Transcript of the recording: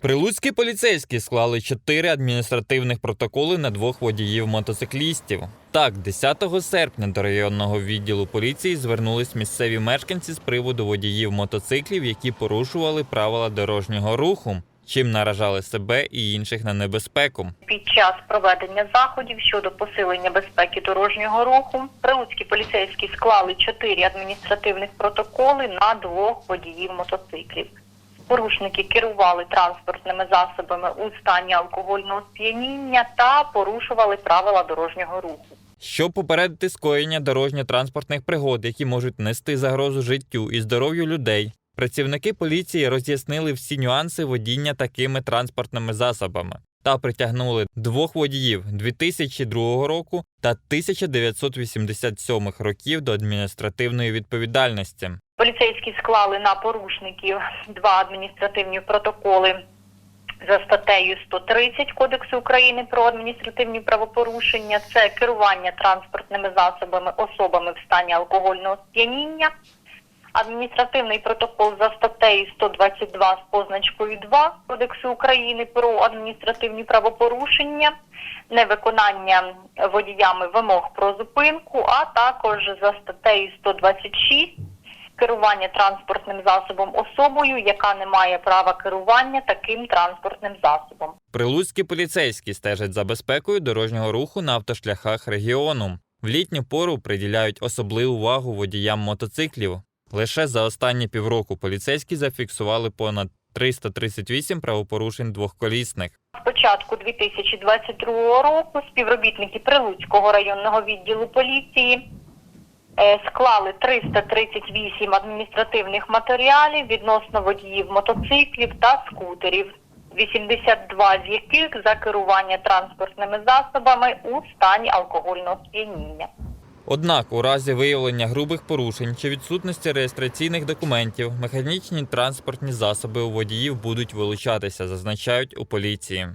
Прилуцькі поліцейські склали чотири адміністративних протоколи на двох водіїв мотоциклістів. Так, 10 серпня до районного відділу поліції звернулись місцеві мешканці з приводу водіїв мотоциклів, які порушували правила дорожнього руху, чим наражали себе і інших на небезпеку. Під час проведення заходів щодо посилення безпеки дорожнього руху прилуцькі поліцейські склали чотири адміністративних протоколи на двох водіїв мотоциклів. Порушники керували транспортними засобами у стані алкогольного сп'яніння та порушували правила дорожнього руху. Щоб попередити скоєння дорожньо-транспортних пригод, які можуть нести загрозу життю і здоров'ю людей, працівники поліції роз'яснили всі нюанси водіння такими транспортними засобами та притягнули двох водіїв 2002 року та 1987 років до адміністративної відповідальності. Поліцейські склали на порушників два адміністративні протоколи за статтею 130 Кодексу України про адміністративні правопорушення. Це керування транспортними засобами особами в стані алкогольного сп'яніння. Адміністративний протокол за статтею 122 з позначкою 2 Кодексу України про адміністративні правопорушення, невиконання водіями вимог про зупинку, а також за статтею 126 керування транспортним засобом особою, яка не має права керування таким транспортним засобом. Прилуцькі поліцейські стежать за безпекою дорожнього руху на автошляхах регіону. В літню пору приділяють особливу увагу водіям мотоциклів. Лише за останні півроку поліцейські зафіксували понад 338 правопорушень двохколісних. З початку 2022 року співробітники Прилуцького районного відділу поліції склали 338 адміністративних матеріалів відносно водіїв мотоциклів та скутерів, 82 з яких за керування транспортними засобами у стані алкогольного сп'яніння. Однак, у разі виявлення грубих порушень чи відсутності реєстраційних документів, механічні транспортні засоби у водіїв будуть вилучатися, зазначають у поліції.